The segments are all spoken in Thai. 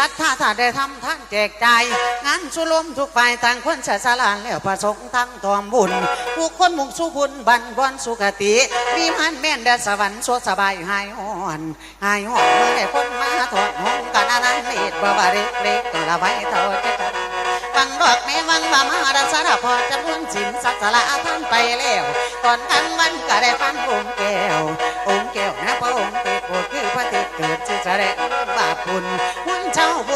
รัฐถ้าได้ทำท่านแจกจ่ายงานสุลมทุกฝ่ายต่างคนเสียสละแล้วประสงค์ทั้งตอมบุญ ผู้คนมุ่งสู่บุญบันบอนสุขติวิมานแม่นแดนสวรรค์สวดสบายหายอ่อนหายอ่อนเมื่อได้คนมาถอดห้องกันนั้นเล็ดบ่ว่าเล็กเล็กตัวละไว้เท่าจะกันฟังดอกแม่วังว่ามาดัสระพอจำนวนสินสัสละท่านไปแล้วก่อนกลางวันก็ได้ฟันองแก้วองแก้วนะพระองค์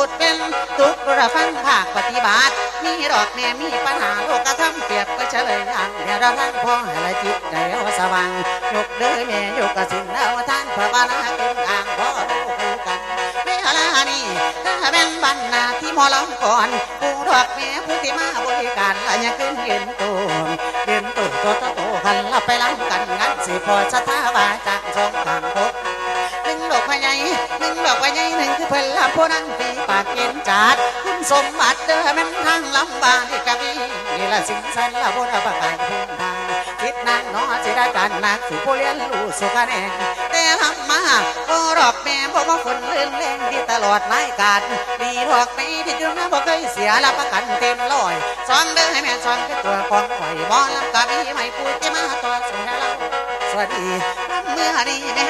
นเป็นทุกข์ระฟังภาคปฏิบัติ มีดอกแม่มีปัญหาโลกธรรมเปรียบไปเฉลยอย่างเดียวเราทั้งพ่อให้ละจิตใจเอาสว่างยกเด้อแม่ยกกระสินเอาท่านพระบานาขึ้นอ่างพ่อดูคู่กันเวลานี้ถ้าเป็นบรรณาที่มอลำก่อนผู้ดอกแม่ผู้ที่มาบริการละยังขึ้นยืนตัวยืนตัวตัวโตๆกันละไปล้ำกันงั้นสิพอสถาวาจากสองทางพบ คนลำผู้นั้นปีปากเกินจัดคุณสมบัติเด้อแม่นทางลำบากที่กะบีนี่ละสิ่งสันละบุญประกาศภูมิทางคิดนางน้อจิตาการนักสู่ผู้เรียนรู้สุขแน่แต่ทำมาก็รอกแม่บ่ว่าคนลื่นเล่นดีตลอดรายการดีดอกไปที่จุดนั้นบ่เคยเสียรับประกันเต็มร้อยสอนเด้อให้แม่สอนคือตัวของข่อยบ่ลำกะบีไม่พูดจะมาตัวสวยเราสวัสดี มือนี่แม่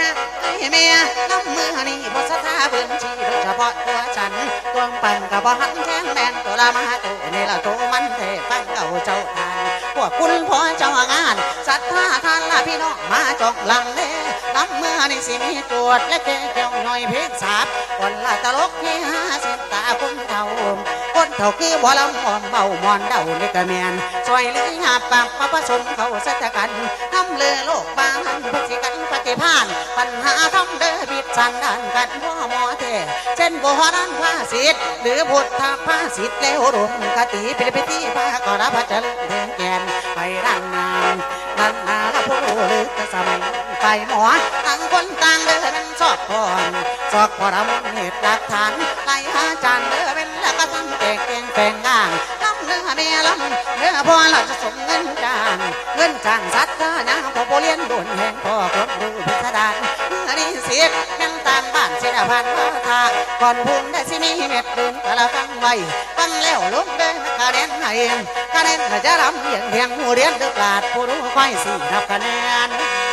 ไอ้แม่น้ำมือนี่บทสถาเบิ่งชีโดยเฉพาะตัวฉันตัวปั่นกับบ่หันแทงแมนตัวละมาตัวนี่ละตัวมันเทฟังเก่าเจ้าทานพวกคุณพ่อเจ้างานศรัทธาทานละพี่น้องมาจองลังเล่ นี่สิมีตรวจและแก้เกี่ยวหน่อยเพชรสาบคนละตลกที่หาสินตาคุณเท่าคนเท่าคือบ่ลำมอมเบามอนเดาในกระเมียนซอยลือหาบปากมาผสมเขาสัจกันทำเลือโลกบางหันพัสิกันปฏิพานปัญหาทำเด้อบิดสันดันกันพ่อหมอเทเช่นโบราณภาษิตหรือพุทธภาษิตแล้วรมคติเป็นพิธีพากรพระเจริญเทียนแกนไปดังนา ไปหมอต่างคนต่างเดินสอบก่อนสอบพอรำเหตุหลักฐานไล่หาจานเดินเป็นแล้วก็ทำเก่งเก่งแฝงง่างลำเนื้อเมียลำเนื้อพอเราจะสมเงินจางเงินจางสัตว์ยังพอโบเลียนโดนแหงพ่อคนดูพิสดารเมื่อนี้เสียยังต่างบ้านเสียพันว่าทาก่อนพุ่งได้สิมีเม็ดเดินกะละฟังไว้ฟังแล้วลุกเดินกระเด็นให้กระเด็นจะรำเหียงเหียงหูเรียนเดือดลาดผู้รู้ควายสี่นับคะแนน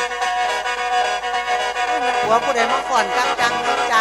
หัวผู้ใดมาก่อนจังจังจัง